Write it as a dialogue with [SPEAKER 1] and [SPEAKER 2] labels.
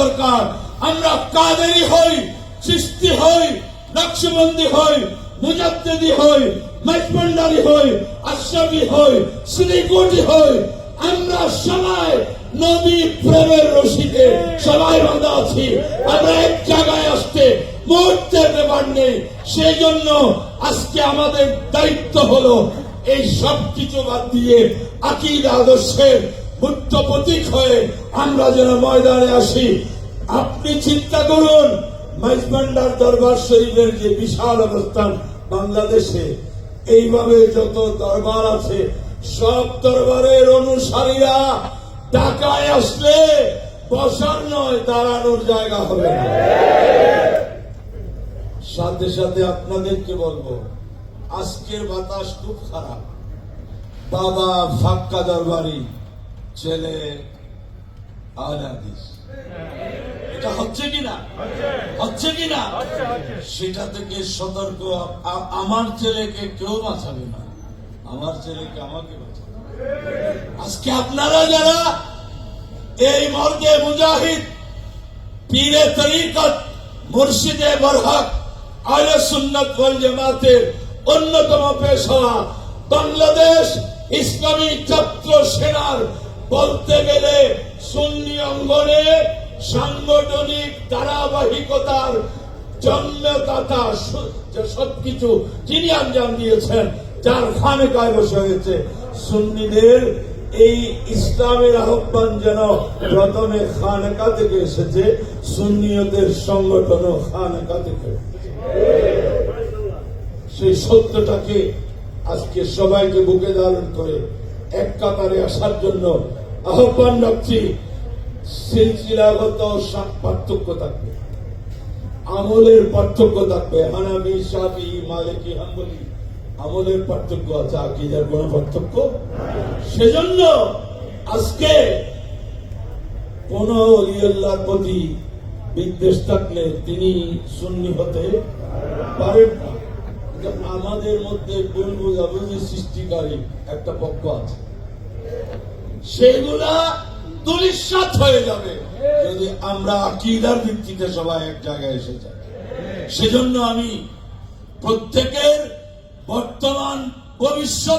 [SPEAKER 1] দরকার। আমরা কাদেরি হই সৃষ্টি হই, নকশবন্দি হই, মুজাদ্দেদি হই মাইজবান্ডারি হই, আশরাফি হই শ্রীকুটি হই। আমরা সবাই নবী প্রেমের রশিদে সবাই বাঁধা আছি। আমরা এক জায়গায় আসতে মুহূর্তের ব্যাপার নেই। সেই জন্য আজকে আমাদের দায়িত্ব হলো এই সব কিছু বাদ দিয়ে আকিদ, আদর্শের বুদ্ধ প্রতীক হয়ে আমরা যেন ময়দানে আসি। আপনি চিন্তা করুন মাইজবান্ডার দরবার শরীফের যে বিশাল অবস্থান বাংলাদেশে, এইভাবে যত দরবার আছে, সব দরবারের অনুসারীরা ঢাকায় আসলে বসার নয়, দাঁড়ানোর জায়গা হবে সাথে সাথে আপনাদেরকে বলব, আজকের বাতাস খুব খারাপ। বাবা ফাক্কা দরবারি। ছেলে আলাদিস এটা হচ্ছে কিনা? হচ্ছে কিনা? সেটা থেকে সতর্ক আমার ছেলেকে কেউ বাঁচাবে না। আমার ছেলেকে আমাকে আজকে আপনারা যারা এই মর্দে মুজাহিদ পীরে তরিকত, মুর্শিদে বরহক আলে সুন্নত জামাতের অন্যতম পেশা বাংলাদেশ ইসলামী ছাত্র সেনার বলতে গেলে সুন্নি অঙ্গনে সাংগঠনিক ধারাবাহিকতার জন্মদাতা সবকিছু যিনি আঞ্জাম দিয়েছেন, যার খানেকায় বসে হয়েছে সুন্নিদের এই ইসলামের আহ্বান যেন প্রথমে খানকা থেকে এসেছে, সুন্নিয়তের সংগঠন খানকা থেকে। সেই সত্যটাকে আজকে সবাইকে বুকে ধারণ করে এক কাতারে আসার জন্য আহ্বান রাখছি, সিলসিলাগত পার্থক্য থাকবে। আমলের পার্থক্য থাকবে। হানাবি সাবি মালিকি, হাম্বলি, আমলের পার্থক্য আছে, আকিদার কোন পার্থক্য? সেজন্য আজকে কোন অলিয়াল্লাহর প্রতি বিদ্বেষ থাকলে তিনি সুন্নি হতে পারেন না। আমাদের মধ্যে ভুল সৃষ্টিকারী একটা পক্ষ আছে। সেগুলা দুলিশ্বাত হয়ে যাবে। যদি আমরা আকিদার ভিত্তিতে সবাই এক জায়গায় এসে যাই। সেজন্য আমি প্রত্যেকের বর্তমান ভবিষ্যৎ